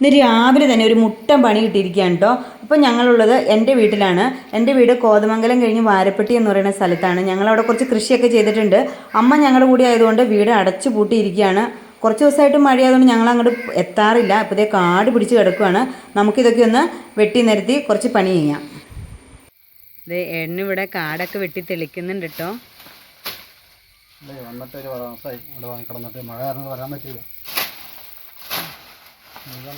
ഇന്ന് രാവിലെ തന്നെ ഒരു മുട്ടൻ പണി കിട്ടിയിരിക്കുകയാണ് കേട്ടോ അപ്പോൾ ഞങ്ങളുള്ളത് എന്റെ വീട്ടിലാണ്. എന്റെ വീട് കോതമംഗലം കഴിഞ്ഞ് വാരപ്പെട്ടി എന്ന് പറയുന്ന സ്ഥലത്താണ്. ഞങ്ങളവിടെ കുറച്ച് കൃഷിയൊക്കെ ചെയ്തിട്ടുണ്ട്. അമ്മ ഞങ്ങളുടെ കൂടെ ആയതുകൊണ്ട് വീട് അടച്ചു പൂട്ടിയിരിക്കുകയാണ്. കുറച്ച് ദിവസമായിട്ട് മഴയായതുകൊണ്ട് ഞങ്ങൾ അങ്ങോട്ട് എത്താറില്ല. അപ്പോൾ ഇതേ കാട് പിടിച്ച് കിടക്കുകയാണ് നമുക്കിതൊക്കെ ഒന്ന് വെട്ടി നിരത്തി കുറച്ച് പണി ചെയ്യാം. ഇത് എണ്ണിവിടെ കാടൊക്കെ വെട്ടി തെളിക്കുന്നുണ്ട് കേട്ടോ വന്നിട്ട് ഒരു മാസമായി ഇവിടെ വാങ്ങി കിടന്നിട്ട് മഴ കാരണം വരാൻ പറ്റില്ല മുഴുവൻ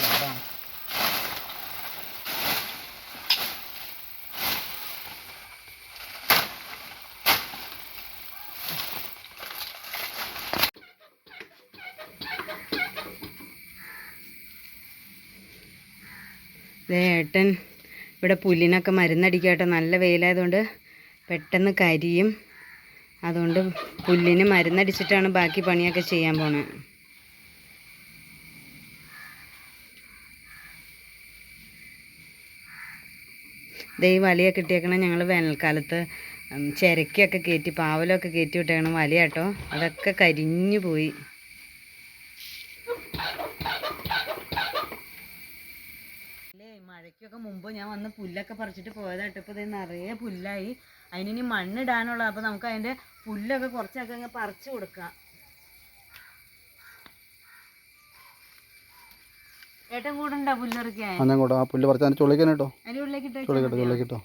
ഏട്ടൻ ഇവിടെ പുല്ലിനൊക്കെ മരുന്നടിക്കട്ടെ. നല്ല വെയിലായതുകൊണ്ട് പെട്ടെന്ന് കരിയും. അതുകൊണ്ട് പുല്ലിന് മരുന്നടിച്ചിട്ടാണ് ബാക്കി പണിയൊക്കെ ചെയ്യാൻ പോണത് ഈ വലിയൊക്കെ കിട്ടിയേക്കണ ഞങ്ങൾ വേനൽക്കാലത്ത് ചിരക്കൊക്കെ കയറ്റി പാവലൊക്കെ കയറ്റി വിട്ടേക്കണം വലിയ കേട്ടോ അതൊക്കെ കരിഞ്ഞു പോയി. മഴയ്ക്കൊക്കെ മുമ്പ് ഞാൻ വന്ന് പുല്ലൊക്കെ പറിച്ചിട്ട് പോയതായിട്ട് ഇപ്പോൾ ഇത് നിറയെ പുല്ലായി. അതിനി മണ്ണിടാനുള്ള അപ്പോൾ നമുക്ക് അതിന്റെ പുല്ലൊക്കെ കുറച്ചൊക്കെ അങ്ങ് പറിച്ചു കൊടുക്കാം ഏട്ടൻ കൂടെ ഉണ്ടോ പുല്ലിറക്കാൻ അന്നെ ആ പുല്ല് പറിച്ചാൽ ചുള്ളിക്കാൻ കേട്ടോ അതിന്റെ ചുള്ളിക്കട്ടോ ചുള്ളിക്കിട്ടോ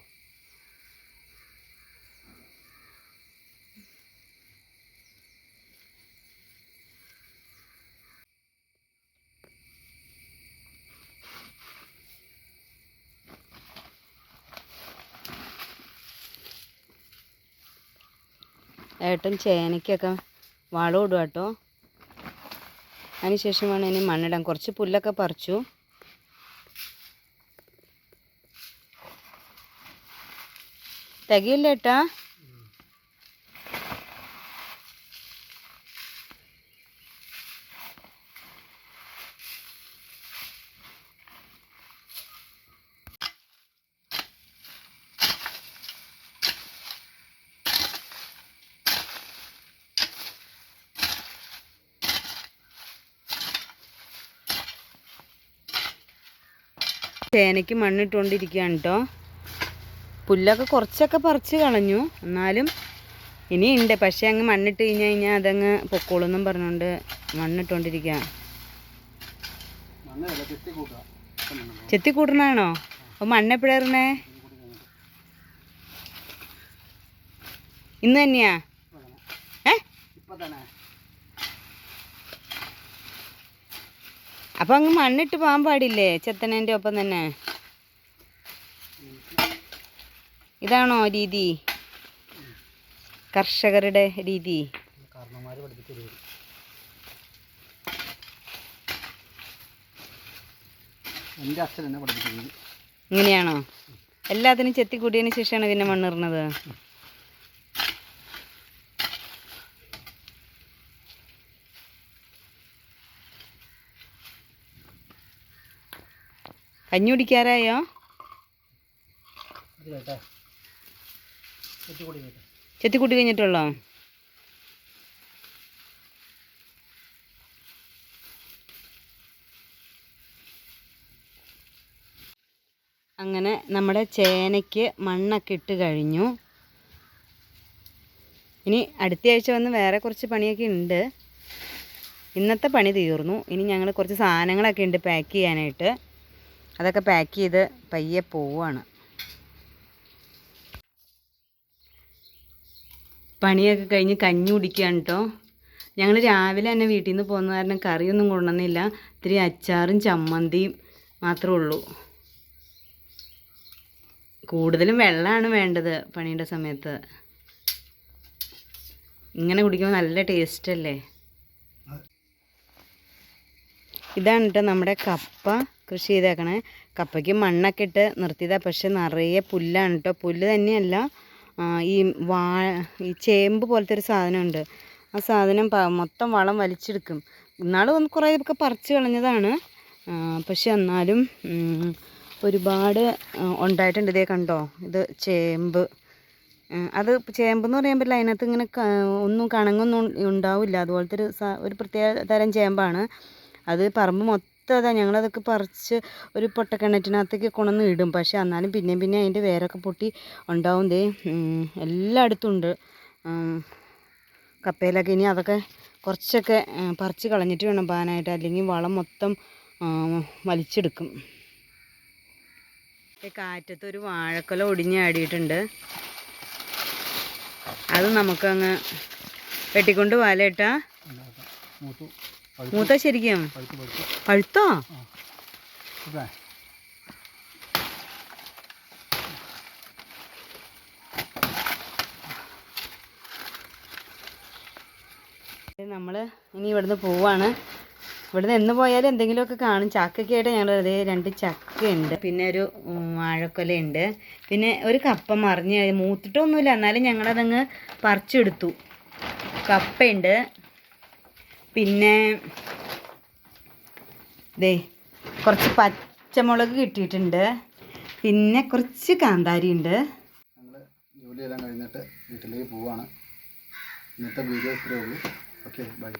ഏട്ടൻ ചേനയ്ക്കൊക്കെ വളം ഇടുക കേട്ടോ അതിനുശേഷം ഇനി മണ്ണിടാൻ. കുറച്ച് പുല്ലൊക്കെ പറിച്ചു. തികയില്ല ഏട്ടാ. ചേനയ്ക്ക് മണ്ണിട്ടുകൊണ്ടിരിക്കുകയാണ് കേട്ടോ. പുല്ലൊക്കെ കുറച്ചൊക്കെ പറിച്ച് കളഞ്ഞു. എന്നാലും ഇനിയുണ്ട്. പക്ഷേ അങ്ങ് മണ്ണിട്ട് കഴിഞ്ഞ് കഴിഞ്ഞാൽ അതങ്ങ് പൊക്കോളെന്നും പറഞ്ഞുകൊണ്ട് മണ്ണിട്ടുകൊണ്ടിരിക്കുക ചെത്തി കൂട്ടണാണോ അപ്പോൾ മണ്ണെപ്പോഴായിരുന്നേ ഇന്ന് തന്നെയാ? ഏ ഇപ്പം തന്നെ അപ്പം അങ്ങ് മണ്ണിട്ട് പോകാൻ പാടില്ലേ? ചെത്തനേന്റെ ഒപ്പം തന്നെ. ഇതാണോ രീതി? കർഷകരുടെ രീതി. എന്റെ അച്ഛൻ എന്നെ ഇങ്ങനെയാണോ? എല്ലാത്തിനും ചെത്തി കൂട്ടിയതിന് ശേഷമാണ് പിന്നെ മണ്ണിടുന്നത്. കഞ്ഞി കുടിക്കാറായോ? ഇത് ചെത്തി കൂടി കേട്ടെ ചെത്തി കൂട്ടി കഴിഞ്ഞിട്ടുള്ളോ? അങ്ങനെ നമ്മുടെ ചേനയ്ക്ക് മണ്ണൊക്കെ ഇട്ട് കഴിഞ്ഞു. ഇനി അടുത്ത ആഴ്ച വന്ന് വേറെ കുറച്ച് പണിയൊക്കെ ഉണ്ട്. ഇന്നത്തെ പണി തീർന്നു. ഇനി ഞങ്ങൾ കുറച്ച് സാധനങ്ങളൊക്കെ ഉണ്ട് പാക്ക് ചെയ്യാനായിട്ട്. അതൊക്കെ പാക്ക് ചെയ്ത് പയ്യെ പോവുകയാണ് പണിയൊക്കെ കഴിഞ്ഞ് കഞ്ഞി കുടിക്കുകയാണ് കേട്ടോ ഞങ്ങൾ രാവിലെ തന്നെ വീട്ടിൽ നിന്ന് പോകുന്ന കാരണം കറിയൊന്നും കൊണ്ടുവന്നില്ല. ഇത്തിരി അച്ചാറും ചമ്മന്തിയും മാത്രമേ ഉള്ളൂ. കൂടുതലും വെള്ളമാണ് വേണ്ടത് പണിയുടെ സമയത്ത്. ഇങ്ങനെ കുടിക്കുമ്പോൾ നല്ല ടേസ്റ്റ് അല്ലേ? ഇതാണ് കേട്ടോ നമ്മുടെ കപ്പ കൃഷി ചെയ്തേക്കണേ. കപ്പയ്ക്ക് മണ്ണൊക്കെ ഇട്ട് നിർത്തിയതാണ് പക്ഷെ നിറയെ പുല്ലാണ് കേട്ടോ. പുല്ല് തന്നെയല്ല ഈ വാ ഈ ചേമ്പ് പോലത്തെ ഒരു സാധനമുണ്ട്. ആ സാധനം മൊത്തം വളം വലിച്ചെടുക്കും. ഇന്നാൾ ഒന്ന് കുറേ ഒക്കെ പറിച്ച് കളഞ്ഞതാണ്. പക്ഷെ എന്നാലും ഒരുപാട് ഉണ്ടായിട്ടുണ്ട്. ഇതേ കണ്ടോ? ഇത് ചേമ്പ്. അത് ചേമ്പെന്ന് പറയാൻ പറ്റില്ല അതിനകത്ത് ഇങ്ങനെ ഒന്നും കണങ്ങൊന്നും ഉണ്ടാവില്ല. അതുപോലത്തെ ഒരു ഒരു പ്രത്യേക തരം ചേമ്പാണ്. അത് പറമ്പ് മൊത്തം അതാ ഞങ്ങളതൊക്കെ പറിച്ച് ഒരു പൊട്ടക്കിണറ്റിനകത്തേക്ക് കൊണ്ടുവന്ന് ഇടും. പക്ഷെ എന്നാലും പിന്നെയും പിന്നെ അതിന്റെ വേരൊക്കെ പൊട്ടി ഉണ്ടാവും ദേ. എല്ലായിടത്തും ഉണ്ട്. കപ്പയിലൊക്കെ ഇനി അതൊക്കെ കുറച്ചൊക്കെ പറിച്ച് കളഞ്ഞിട്ട് വേണം പാനായിട്ട്. അല്ലെങ്കിൽ വളം മൊത്തം വലിച്ചെടുക്കും. കാറ്റത്ത് ഒരു വാഴക്കൊല ഒടിഞ്ഞ് ആടിയിട്ടുണ്ട്. അത് നമുക്കങ്ങ് വെട്ടിക്കൊണ്ട് പോകാലേട്ടാ മൂത്തു ശരിക്കും? പഴുത്ത് നമ്മൾ ഇനി ഇവിടുന്ന് പോവാണ്. ഇവിടുന്ന് എന്ന് പോയാലും എന്തെങ്കിലുമൊക്കെ കാണും. ചക്കയൊക്കെ ആയിട്ട് ഞങ്ങൾ അതേ രണ്ട് ചക്കയുണ്ട്. പിന്നെ ഒരു വാഴക്കൊലയുണ്ട്. പിന്നെ ഒരു കപ്പ മറിഞ്ഞ് മൂത്തിട്ടൊന്നുമില്ല. എന്നാലും ഞങ്ങളതങ്ങ് പറിച്ചെടുത്തു. കപ്പയുണ്ട്. പിന്നെ ദേ കുറച്ച് പച്ചമുളക് കിട്ടിയിട്ടുണ്ട്. പിന്നെ കുറച്ച് കാന്താരി ഉണ്ട്. ജോലിയെല്ലാം കഴിഞ്ഞിട്ട് വീട്ടിലേക്ക് പോവാണ്. ഇന്നത്തെ വീഡിയോ ഇത്രയേ ഉള്ളൂ. Okay bye.